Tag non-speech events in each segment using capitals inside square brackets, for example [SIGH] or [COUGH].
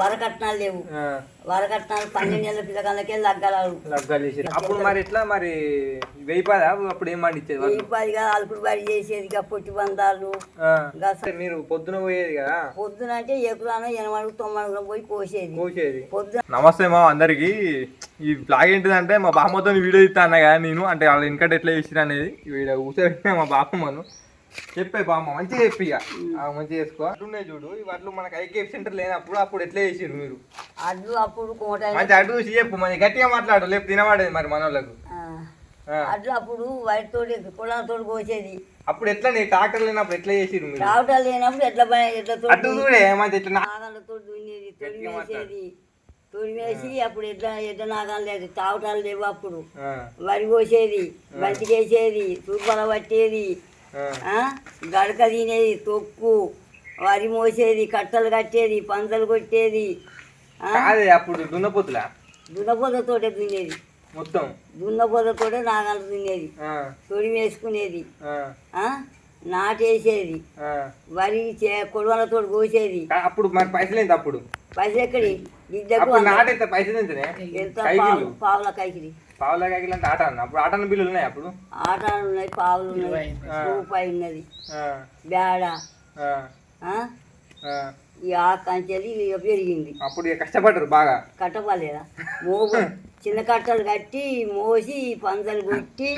వరకట్నాలు లేవు. వరకట్నాలు పన్నెండు నెలల పిల్లకాళ్ళకే లగ్గాలు లగ్గాలు అప్పుడు మరి ఎట్లా మరి వెయ్యి పదా? అప్పుడు ఏం పండించేది వాళ్ళు? పదిగా అలుకుడు బడి చేసేది ఇక పొట్టి. ఇంకా అంటే మీరు పొద్దున పోయేది కదా? పొద్దున అంటే ఎకురాన ఎనమడుగు తొమ్మడుగు పోయి కోసేది. కోసేది. పొద్దున నమస్తే మా అందరికి. ఈ బ్లాగ్ ఏంటిదంటే మా బామ్మతో వీడియో ఇస్తా అన్న కదా నేను. అంటే వాళ్ళ ఇంకటి ఎట్లా చేసిరు అనేది. వీడియో కూర్చోబెట్టిన మా బామ్మను చెప్పే బామ్మ మంచిగా చెప్పి ఇక మంచిగా చేసుకో. అట్లున్నాయి చూడు ఈ వడ్లు మనకి ఐకేఎఫ్ సెంటర్ లేనప్పుడు అప్పుడు ఎట్లా చేసిరు మీరు? అడ్లు అప్పుడు కోట మంచి అటు చూసి చెప్పు మంచి గట్టిగా మాట్లాడు లేకపోతే తినబడేది మరి మన వాళ్ళకు ఆ. అడ్లు అప్పుడు వాటితోటి కులాలతో కోసేది. అప్పుడు ఎట్లా నీ ట్రాక్టర్ లేనప్పుడు ఎట్లా చేసిరు మీరు? రావటాలు లేనప్పుడు ఎట్లా పని ఎట్లా అటు చూడే మంచి ఎట్లా నాగాలతో దున్నేది తొడి వేసి అప్పుడు ఎట్లా ఎట్లా నాగాలు లేదు తావటాలు లేవు అప్పుడు. వరి కోసేది వేసేది తూర్పల పట్టేది? గడక తినేది తొక్కు వరి మోసేది కట్టలు కట్టేది పందలు కొట్టేది? కాదే అప్పుడు దున్నపోతులా? దున్నపోతతోటే దున్నేది. మొత్తం? దున్నపోతతోటే నాగాలు దున్నేది. ఆ, తొడి వేసుకునేది? నాటేసేది. వరి చే కొడవలతో కోసేది. అప్పుడు మరి పైసలు ఎంత అప్పుడు? పైసలు ఎక్కడి? నాటెంత పైసలు ఎంత? పావుల కైకిరి పావుల కాకిలు అంటే ఆట అన్న. అప్పుడు ఆటన బిల్లులు ఉన్నాయి అప్పుడు? ఆటాలు ఉన్నాయి పావులు ఉన్నాయి. రూపాయి ఉన్నది. ఆ, బేడ ఆ, ఆ? ఆ. ఈ ఆ కంచెది ఇక పెరిగింది. అప్పుడు కష్టపడ్డారు బాగా. కట్టపలేదా [LAUGHS] మోగు చిన్న కట్టలు కట్టి మోసి పందలు కొట్టి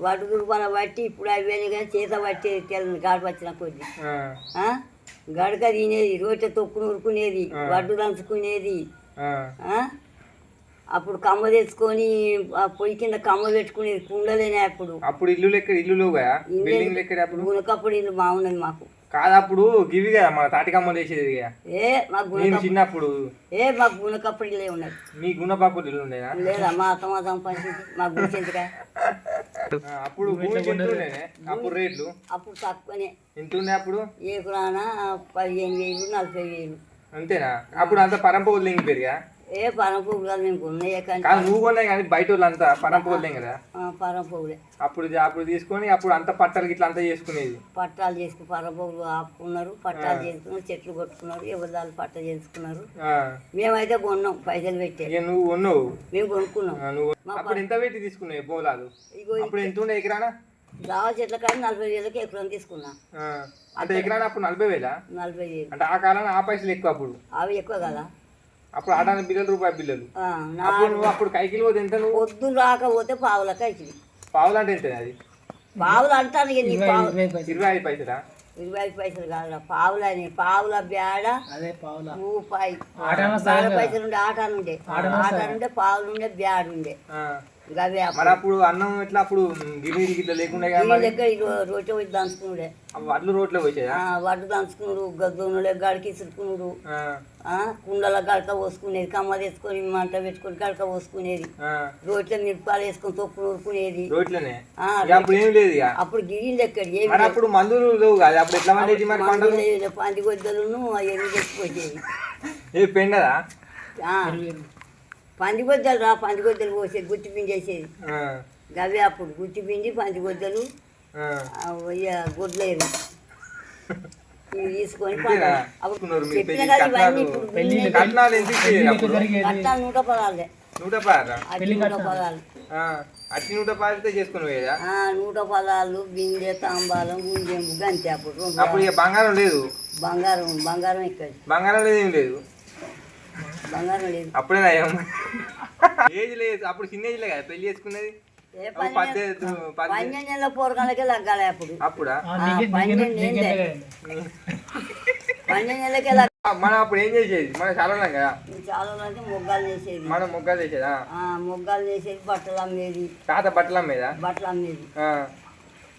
వడ్డు దుర్పన బట్టి ఇప్పుడు అవి కానీ చేత పట్టేది తెల్లని గాడి వచ్చిన కొద్ది. ఆ, ఆ? గడక తినేది రొట్టె తొక్కు నూరుకునేది వడ్డు దంచుకునేది. ఆ. ఆ? అప్పుడు కమ్మ తెచ్చుకొని ఆ పొయ్యి కింద కమ్మ పెట్టుకునేది కుండలేనే అప్పుడు. అప్పుడు ఇల్లు లెక్క ఇల్లు కదా బిల్డింగ్ లెక్క అప్పుడు? గుణకప్పుడు ఇల్లు బాగున్నది మాకు. కాదు అప్పుడు గివి కదా మన తాటికమ్మలు వేసేది. ఏ మాకు చిన్నప్పుడు. ఏ మాకు గుణకప్పుడు ఇల్లే ఉన్నది. మీ గుణపాకు ఇల్లు ఉండేనా? లేదా మా అత్త మా సంపాదించింది మాకు గుర్తించగా ఆ, అప్పుడు అప్పుడు రేట్లు? అప్పుడు తక్కువనే. ఎంత ఉండే అప్పుడు? ఏ కురాన పదిహేను వేలు నలభై వేలు. అంతేనా? అప్పుడు అంతా పరంపవులు దింగిపోయారుగా ఏ పరంపూలు మేము ఉన్నాయి కానీ కాదు నువ్వు కొన్నాయి కానీ బయట వాళ్ళు అంతా పరంపవులు కదా? పరంపూలే అప్పుడు అప్పుడు తీసుకొని అప్పుడు అంత పట్టలు ఇట్లా అంతా చేసుకునేది. పట్టాలు చేసుకుని పరంపూలు ఆపుకున్నారు పట్టాలు చేసుకున్నారు చెట్లు కొట్టుకున్నారు ఎవరిదాలు పట్ట చేసుకున్నారు. మేమైతే కొన్నాం పైసలు పెట్టే. నువ్వు కొన్నావు? మేము కొనుక్కున్నాం. నువ్వు అప్పుడు ఎంత పెట్టి తీసుకున్నావు పోలాలు ఇగో అప్పుడు ఎంత ఉండే ఎకరానా? దావ చెట్ల కానీ నలభై వేలకి ఎకరం తీసుకున్నాం. అంటే ఎకరానా అప్పుడు నలభై వేలా? నలభై వేలు. అంటే ఆ కాలంలో ఆ పైసలు ఎక్కువ అప్పుడు? అవి ఎక్కువ కదా? అప్పుడు ఆటాన బిల్లలు రూపాయి బిల్లలు. ఆ, నా అప్పుడు నువ్వు అప్పుడు కైకిలు పోతే ఎంత నువ్వు? పొద్దున రాకపోతే పావులకి అవుతుంది పావులు అంటే ఎంత అది? పావులు అంటాను ఇక నీ పావు ఇరవై ఐదు పైసలా? ఇరవై ఐదు పైసలు కాదు పావులని పావుల బేడ పావుల. రూపాయి. ఆటన బాగా పైసలు ఉండే ఆట ఉండే ఆట ఉండే పావులు ఉండే బ్యాడ్ ఉండే మరి అప్పుడు అన్నం ఎట్లా అప్పుడు గిరి ఇట్లా లేకుండా వచ్చి దంచుకునుడే. ఆ వడ్లు రోడ్లో పోసేదా ఆ, వడ్డు దంచుకునుడు గద్దునుడే గడికి ఇసురుకునుడు. ఆ, ఆ, కుండల గడక పోసుకునేది కమ్మ తెచ్చుకొని మంట పెట్టుకొని గడక పోసుకునేది. ఆ. రోట్లో మిరపాలు వేసుకొని తొక్కు నూరుకునేది ఇక అప్పుడు ఏం లేదు అప్పుడు గిరిలు ఎక్కడి ఏమి అప్పుడు మందులు లేవు కదా అప్పుడు ఎట్లా మరి పంటలు? పంది గొద్దలను ఎరువు తెచ్చిపోసేది ఏ పెండదా? ఆ, పంది గొద్దలు రా పంది గొద్దలు పోసేది గుత్తి పిండేసేది ఆ, గవే అప్పుడు గుత్తి పిండి పంది గొద్దలు ఆ. ఆ, ఇక గొడ్లేరు. ఇవి తీసుకొని చెప్పిన కదా ఇవన్నీ ఇప్పుడు కట్టాలు నూట పదాలే. నూట పదాలు? అట్టి నూట చేసుకుని పోయేదా? నూట పదాలు బిందె తాంబాలం గుంజెంబు గంతే అప్పుడు. అప్పుడు బంగారం లేదు. బంగారం బంగారం ఇక్కడ బంగారం లేదు ఏం లేదు. బంగారం లేదు. అప్పుడే నయం ఏజ్ లేదు అప్పుడు చిన్న ఏజ్లే కదా పెళ్ళి అప్పుడు పద్దెనిమిది పన్నెండు నెలల పోరగాళ్ళకే లగ్గాలి అప్పుడు. అప్పుడా? పన్నెండు ఏందే పన్నెండు నెలలకే లగ్గ మనం అప్పుడు ఏం చేసేది? మనం చాలా కదా. చాలా అంటే మొగ్గాలు వేసేది మనం మొగ్గలు చేసేదా? ఆ, మొగ్గాలు వేసేది బట్టలు అమ్మేది. తాత బట్టల మీద బట్టలు అమ్మేది. ఆ,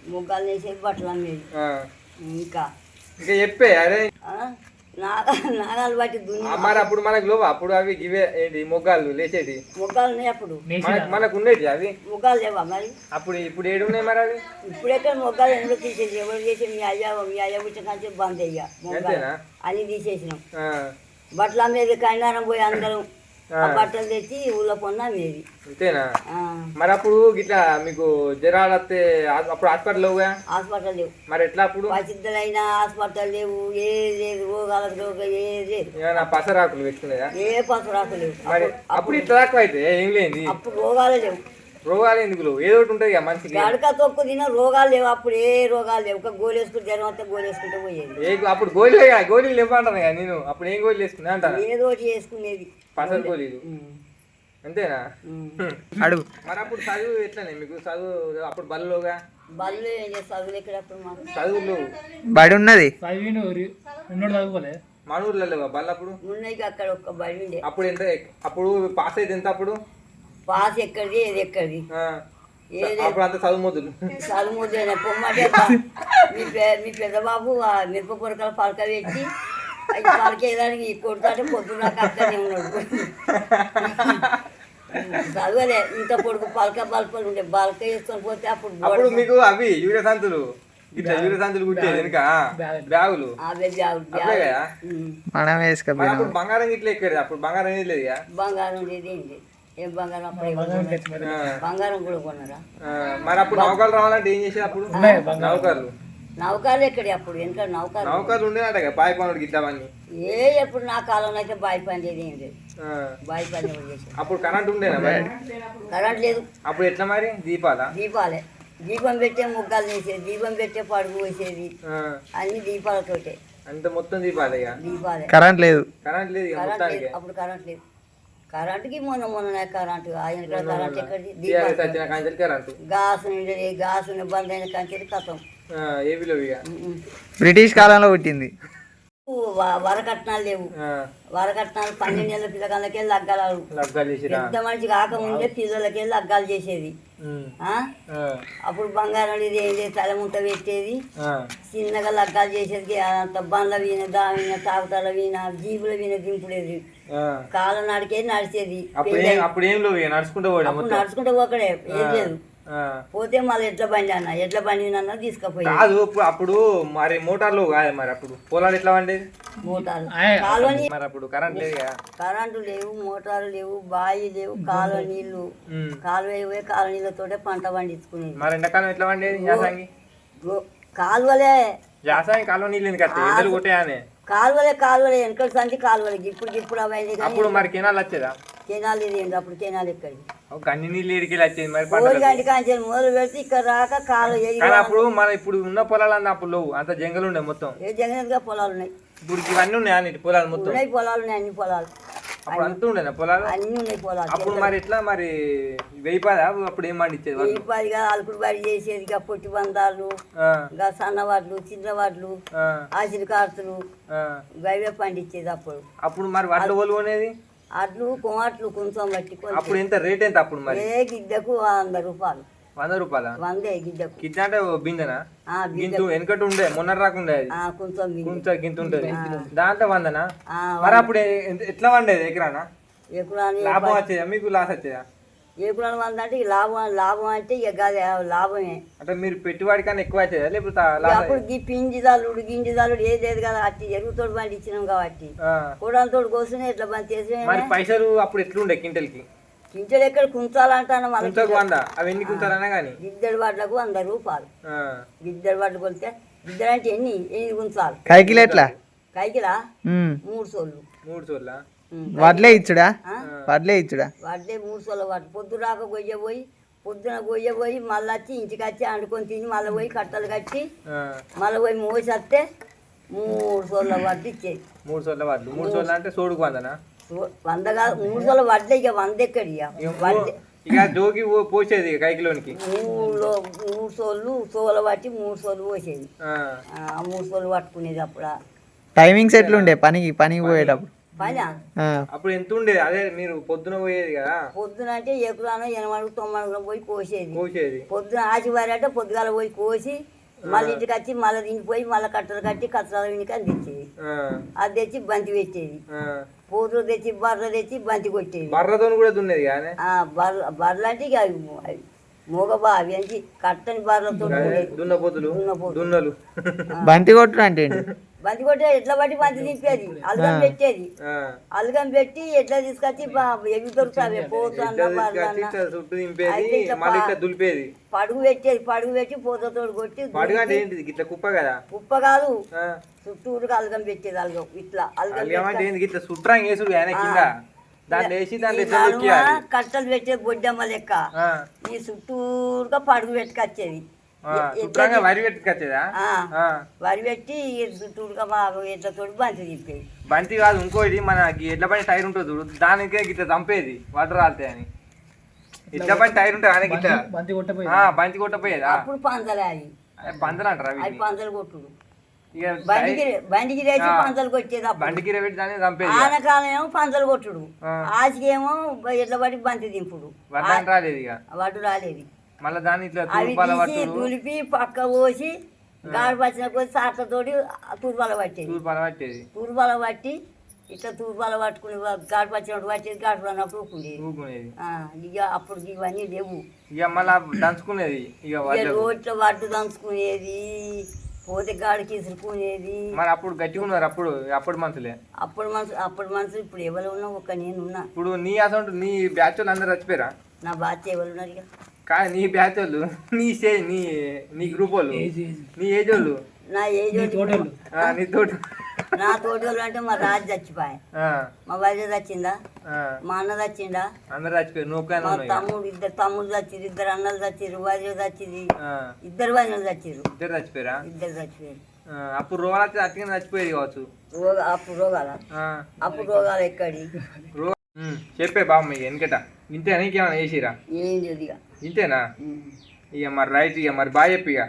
మొగ్గాలు వేసేది బట్టలు అమ్మేది. ఆ. ఇంకా. ఇంకా చెప్పే అరే. నాగాలు బట్టి మరి అప్పుడు మనకు లేవు. అప్పుడు అవి ఇవే ఏంటి? మొగ్గాలు లేచేది మొగ్గాలు ఉన్నాయి అప్పుడు. మనకు ఉండేది అవి? మొగ్గాలు లేవా మరి? అప్పుడు ఇప్పుడు ఏడు ఉన్నాయి మరి అవి? ఇప్పుడు ఎక్కడ మొగ్గాలు ఎందుకు తీసేసి ఎవరు చేసి? మీ అయ్యా మీ అయ్య పుట్టిన కానీ బంద్ అయ్యా మొగ్గాలు. అన్ని తీసేసినాం. ఆ, బట్టలు అమ్మేది కైనారం పోయి అందరం. ఆ. బట్టలు తెచ్చి ఊళ్ళో పొన్న వేది అంతేనా? మరి అప్పుడు గిట్లా మీకు జ్వరాలు వస్తే అప్పుడు హాస్పిటల్ లేవుగా? హాస్పిటల్ లేవు. మరి ఎట్లా అప్పుడు? ప్రసిద్ధులైన హాస్పిటల్ లేవు ఏది లేదు రోగాలకు రోగం ఏది లేదు. ఏమైనా పసరాకులు పెట్టుకునేదా ఏ పసురాకు లేవు. మరి అప్పుడు- అప్పుడు ఇట్లా దాకా అయితే ఏం లేని అప్పుడు రోగాలు లేవు. రోగాలు ఎందుకు లేవు? ఏదో ఒకటి ఉంటుంది కదా మనిషికి. గడక తొక్కు తిన రోగాలు లేవు. అప్పుడు ఏ రోగాలు లేవు. ఒక గోలు వేసుకుంటే జ్వరం వస్తే గోలు వేసుకుంటే పోయేది. ఏ అప్పుడు గోళీలే కదా. గోళీలు లేవంటాను కదా నేను. అప్పుడు ఏం గోళీలు వేసుకున్నా అంటాను? ఏదో ఒకటి చేసుకునేది. పసరు గోళీలు. అంతేనా. [LAUGHS] అడుగు. మరి అప్పుడు చదువు ఎట్లనే మీకు? చదువు అప్పుడు బల్లలోగా బళ్ళు ఏం ఎక్కడప్పుడు మాకు? చదువులు బడి ఉన్నది. చదివిన చదువుకోలే. మన ఊర్లో లేవా బల్ల అప్పుడు? మున్నైకి అక్కడ ఒక్క బడి ఉండే. అప్పుడు ఎంత? అప్పుడు పాస్ అయితే ఎంత అప్పుడు? పాస్ ఎక్కడిది ఏది ఎక్కడిది? ఆ. ఏది? అప్పుడు అంత చదువు మొదలు చదువుదైన పొమ్మంటే బా- మీ పె మీ పెద్ద బాబు ఆ మిరప పొరకల పలక పెట్టి అది పలకేదానికి కొడుతాటే పొద్దున్న అక్కడనే ఉన్నాడు. చదవలే ఇంత పొడుగు పలక బల్పలు ఉండే బలక వేసుకొని పోతే అప్పుడు మీకు అవి యూరియా సంతులు ఇట్లా యూరియా సంతులు కుట్టేది వెనుక బ్యాగులు. అవే. మనం బంగారం ఇట్లా ఎక్కడది? అప్పుడు బంగారం లేదు బంగారం లేదు. ఏం బంగారం అప్పుడే కూడా కొన్నారా మరి అప్పుడు నౌకలు రావాలంటే ఏం చేసేది అప్పుడు? నౌకర్లు. నౌకాలు ఎక్కడి అప్పుడు? ఎంత నౌకాలు నౌకర్లు ఉండేనట బాయ్ పనుడు గిట్లవన్నీ ఏ ఎప్పుడు నా కాలంలో అయితే బావి పని చేయదు ఏం లేదు. ఆ, బావి పని ఎవరు చేశారు అప్పుడు కరెంట్ ఉండేనా మరి? కరెంట్ లేదు. అప్పుడు ఎట్లా మరి? దీపాలా? దీపాలే. దీపం పెట్టే ముగ్గాలు వేసేది దీపం పెట్టే పడుగు వేసేది. ఆ, అన్ని దీపాలతోటే. అంత మొత్తం దీపాలే ఇక? దీపాలే. కరెంట్ లేదు. కరెంట్ లేదు. అప్పుడు కరెంట్ లేదు. కరెంట్కి మొన్న మొన్న కరెంటు ఆయన కరెంట్ ఎక్కడిది కాంచెలు నిండి గాసు బంద్ అయిన కంచెది కథం. ఆ, ఏవిలో ఇక. బ్రిటిష్ కాలంలో పుట్టింది. వరకట్నాలు లేవు. ఆ, వరకట్నాలు పన్నెండు నెలల పిల్లగాళ్ళకే లగ్గాలు. పెద్ద మనిషి కాకముందే పిల్లలకే లగ్గాలు చేసేది. అప్పుడు బంగారం అనేది ఏం లేదు తలముంత పెట్టేది. చిన్నగా లగ్గాలు చేసేది అంత బండ్ల వీణ దావిన తాగుతాల వీణ జీబుల వీణ దింపుడేది. కాలం నాడికే నడిచేది. అప్పుడు ఏం అప్పుడు ఏం లేవు నడుచుకుంటూ పోయా అప్పుడు మొత్తం నడుచుకుంటే ఒకడే ఏం లేదు. ఆ. పోతే మళ్ళీ ఎట్ల బండి అన్న ఎట్ల బండి అన్న తీసుకుపోయి కాదు అప్పుడు మరి మోటార్లు కాదు మరి అప్పుడు. పొలాలు ఎట్లా. కాలువని మరి అప్పుడు కరెంట్ లేదు కరెంటు లేవు మోటార్లు లేవు బావి లేవు కాలువ నీళ్ళు. కాలువ పోయి కాలువ నీళ్ళతోటే పంట పండించుకునేది. మరి ఎండాకాలం ఎట్లా గో- కాలువలే. యాసంగి కాలం నీళ్ళు ఎందుకు కొట్టాయని. కాలువలే కాలువలే వెనకటి సంచి కాలువలే. ఇప్పుడు ఇప్పుడు అవన్నీ అప్పుడు మరి కెనాలు వచ్చేదా? కెనాలు ఇది అప్పుడు కెనాలు ఎక్కడి ఒక అన్ని నీళ్ళు ఎడికి వచ్చేది మరి పంటలకు. గంటి కాంచెలు మొదలు పెడితే ఇక్కడ రాక కాలు అప్పుడు మన ఇప్పుడు ఉన్న పొలాలు అన్న అప్పుడు లేవు. అంత జంగలు ఉండే మొత్తం. ఏ జగన్గా పొలాలు ఉన్నాయి? ఇప్పుడు ఇవన్నీ ఉన్నాయి అన్నిటి పొలాలు మొత్తం? ఉన్నాయి పొలాలు ఉన్నాయి అన్ని పొలాలు. అప్పుడు అంతా ఉండేనా పొలాలు? అన్ని ఉన్నాయి పొలాలు అప్పుడు మరి ఎట్లా మరి? వెయ్యిపాదా అప్పుడు ఏం పండించేది వాళ్ళు? పదిగా అలుకుడు బడి చేసేది ఇక పొట్టి బందాలు ఆ, ఇంకా సన్నవాడ్లు చిన్నవాడ్లు ఆ, ఆశలు కార్తులు ఆ. గవే పండించేది అప్పుడు. అప్పుడు మరి వడ్ల ఒలువు అనేది అట్లు కుమాట్లు కొంచెం బట్టి కొంచెం అప్పుడు ఎంత రేట్ ఎంత అప్పుడు మరి? ఏ గిద్దకు వంద రూపాయలు. వంద రూపాయల? వందే గిద్దకు గిట్ట అంటే బిందెనా? ఆ గింతు వెనకటి ఉండే మొన్న రాకుండే కొంచెం. కొంచెం గింత ఉంటది దాంట్లో వందనా? మరి అప్పుడు ఎట్లా వండేది ఎకరానా? లాభం వచ్చేదా? మీకు లాస్ వచ్చేదా? ఎకురాని వంద అంటే లాభం లాభం అంటే ఇక లాభమే. అంటే మీరు పెట్టుబడి కన్నా ఎక్కువ వచ్చేదా? లేకపోతే అప్పుడు ఈ పిండి దాలుడు గింజి దాలుడు ఏది లేదు కదా అట్టి ఎరుగుతోడు బండి ఇచ్చినాం కాబట్టి. కూడంతోడు కోసిన ఎట్లా బంద్ చేసి మరి పైసలు అప్పుడు ఎట్లుండే కింటల్కి? గింజలు ఎక్కడ కుంచాలంటాను మన కుంచకు వంద అవి ఎన్ని కుంచాలన్నా కానీ గిద్దెడు వాట్లకు వంద రూపాయలు. గిద్దెడు వాట్లు కొలితే గిద్దెడు అంటే ఎన్ని? ఎన్ని గుంచాలు కైకిలు ఎట్లా? కైకిలా. మూడు సోళ్ళు. మూడు ఉమ్. వడ్లే ఇచ్చుడా? వడ్లే ఇచ్చుడా? వడ్లే మూడు సోళ్ళ వాటి పొద్దు రాక గొయ్య పోయి పొద్దున గొయ్య పోయి మళ్ళీ వచ్చి ఇంటికి వచ్చి వండుకొని తిని మళ్ళీ పోయి కట్టలు కట్టి మళ్ళీ పోయి మోసి వస్తే మూడు సోళ్ళ వడ్లు ఇచ్చేది. మూడు చోట్ల వాళ్ళు మూడు చోట్ల అంటే సోడుకు వందనా? సో- వంద కాదు మూడు సోళ్ళ వడ్లే ఇక వంద ఎక్కడి ఇక ఇక జోకి పోసేది ఇక కైకిలోనికి. మూడు మూడు సోళ్ళు సోల పట్టి మూడు సోళ్ళు పోసేది. ఆ. ఆ మూడు సోళ్ళు పట్టుకునేది అప్పుడు. టైమింగ్స్ ఎట్లుండే? పనికి పనికి పోయేటప్పుడు. పని? అప్పుడు ఎంత ఉండేది? అదే మీరు పొద్దున పోయేది కదా? పొద్దున అంటే ఎకురానో ఎనమడుగు తొమ్మడుగు పోయి కోసేది కోసేది పొద్దున ఆచివారి అంటే పొద్దుగాల పోయి కోసి మళ్ళీ ఇంటికి వచ్చి మళ్ళీ దించిపోయి మళ్ళీ కట్టలు కట్టి కట్టల వెనుక అందించేది ఆ, అది తెచ్చి బంతి పెట్టేది. ఆ. పోతులు తెచ్చి బర్రె తెచ్చి బంతి కొట్టేది. బర్రతోని కూడా దున్నేది కానీ? ఆ బర్ర బర్రెలు అంటే అవి అవి మూగబా అవి అంటే కట్టని బర్రెలతో దున్నపోతులు దున్నపోతులు. దున్నలు. బంతి కొట్టుడు అంటే బంతి కొట్టే ఎట్లా బట్టి బంతి తిప్పేది? అల్గం పెట్టేది. ఆ. అల్గం పెట్టి ఎట్లా తీసుకొచ్చి ఎవి దొరుకుతాయి పోతు అన్న ఇట్లా బర్రె తీసుకొచ్చి అన్న. ఇట్లా చుట్టూ దింపేది అయితే ఇట్లా మళ్ళీ పా- ఇట్లా దులిపేది. పడుగు పెట్టేది పడుగు పెట్టి పోతతో కొట్టి పడుగు అంటే ఏంటిది? ఇట్లా కుప్ప కదా? ఉప్ప కాదు. ఆ. చుట్టూరుగా అల్గం పెట్టేది అల్గం ఇట్లా అల్గం అల్గం అంటే పెట్టి- ఏంది? ఇట్లా సుట్రాంగ్ వేసుడు కింద. కట్టలు పెట్టే బొడ్డమ్మ లెక్క. ఆ. ఈ చుట్టూరుగా పడుగు పెట్టుకొచ్చేది. శుభ్రంగా వరి పెట్టుకొచ్చేదా. వరి పెట్టి చుట్టూరుగా బాగా ఎట్లా తోటి బంతి తిప్పేది. బంతి కాదు ఇంకోటి మన ఎడ్ల బండి టైర్ ఉంటుంది చూడు దానికే గిట్ల చంపేది వాటర్ రాలుతాయి అని. ఎడ్ల బండి టైర్ ఉంటుంది ఆయన గిట్ల బంతి- బంతి కొట్టపోయి ఆ, బంతి కొట్టపోయేదా? అప్పుడు పందలే అది పందలు అంటారా వీటిని? పందలు కొట్టుడు. ఆ. పందలు కొట్టేది అప్పుడు. బండి గిర పెట్టి దాన్ని చంపేది. ఆనకాలం ఏమో పందలు కొట్టుడు. ఆ. ఆచికేమో ఎట్ల పడి బంతి దింపుడు. వడ్డానికి రాలేదు ఇక. వాడు రాలేదు. మళ్ళీ దాన్ని ఇట్లా అవి తూర్పాల తీసి పట్టుడు దులిపి పక్క పోసి గాడి పచ్చిన కొద్ది సాట్లతోటి తూర్పాల పట్టేది. తూర్పాల పట్టేది. తూర్పాల పట్టి ఇట్లా తూర్పాల పట్టుకుని గాడి పచ్చినట్టు పట్టేది గాడి ఊకుండేది ఊకునేది. ఆ, ఇక అప్పుడు ఇవన్నీ లేవు. ఇక మళ్ళా దంచుకునేది ఇక ఇక వడ్లకు రోడ్ల వడ్డు దంచుకునేది పోతే గాడికి ఇసురుకునేది మరి అప్పుడు గట్టిగా ఉన్నారు అప్పుడు అప్పుడు మనుషులే. అప్పుడు మనసు అప్పుడు మనసు ఇప్పుడు ఎవరు ఉన్నా ఒక నేను ఉన్నా ఇప్పుడు నీ అసలు నీ బ్యాచ్ అందరు చచ్చిపోయారా? నా బాధ్యత ఎవరు ఉన్నారు ఇక? కానీ నీ బ్యాచ్ వాళ్ళు నీ స్టే నీ నీ గ్రూప్ వాళ్ళు నీ ఏజ్ వాళ్ళు నా ఏజ్ వాళ్ళు నీ తోటి. నా తోటి వాళ్ళు అంటే మా రాజు చచ్చిపోయా ఆ, మా భార్య చచ్చిందా? ఆ, మా అన్న చచ్చిందా అందరు చచ్చిపోయారు. మా. తమ్ముడు ఇద్దరు తమ్ముడు చచ్చిరు ఇద్దరు అన్నలు చచ్చిరు భార్య చచ్చింది ఆ, ఇద్దరు భార్యలు చచ్చిరు ఇద్దరు చచ్చిపోయారా? ఇద్దరు చచ్చిపోయారు. అప్పుడు రోగాలు వచ్చి అట్టిగా చచ్చిపోయేది కావచ్చు. రోగ అప్పుడు రోగాల? ఆ, అప్పుడు రోగాలు ఎక్కడి? చెప్పే బామ్మ వెనకట. ఇంతేనా? ఇంకేమైనా చేసిరా ఏం ఇక? ఇంతేనా? ఇక మరి రైట్ ఇక మరి బాయ్ చెప్పి ఇక.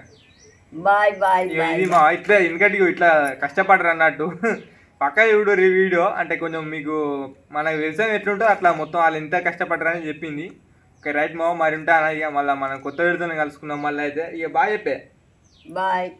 బాయ్ బాయ్ ఇక బాయ్ ఇది మా ఇట్లా ఎందుకంటే ఇట్లా కష్టపడరు అన్నట్టు. పక్క చూడు ఈ వీడియో. అంటే కొంచెం మీకు మనకు వ్యవసాయం ఎట్లుంటో అట్లా మొత్తం వాళ్ళు ఎంత కష్టపడరని చెప్పింది. ఓకే రైట్ మావ మరి ఉంటా ఇక మళ్ళీ మనం కొత్త వీడియోతో కలుసుకున్నాం మళ్ళీ అయితే. ఇక బాగా చెప్పే. బాయ్.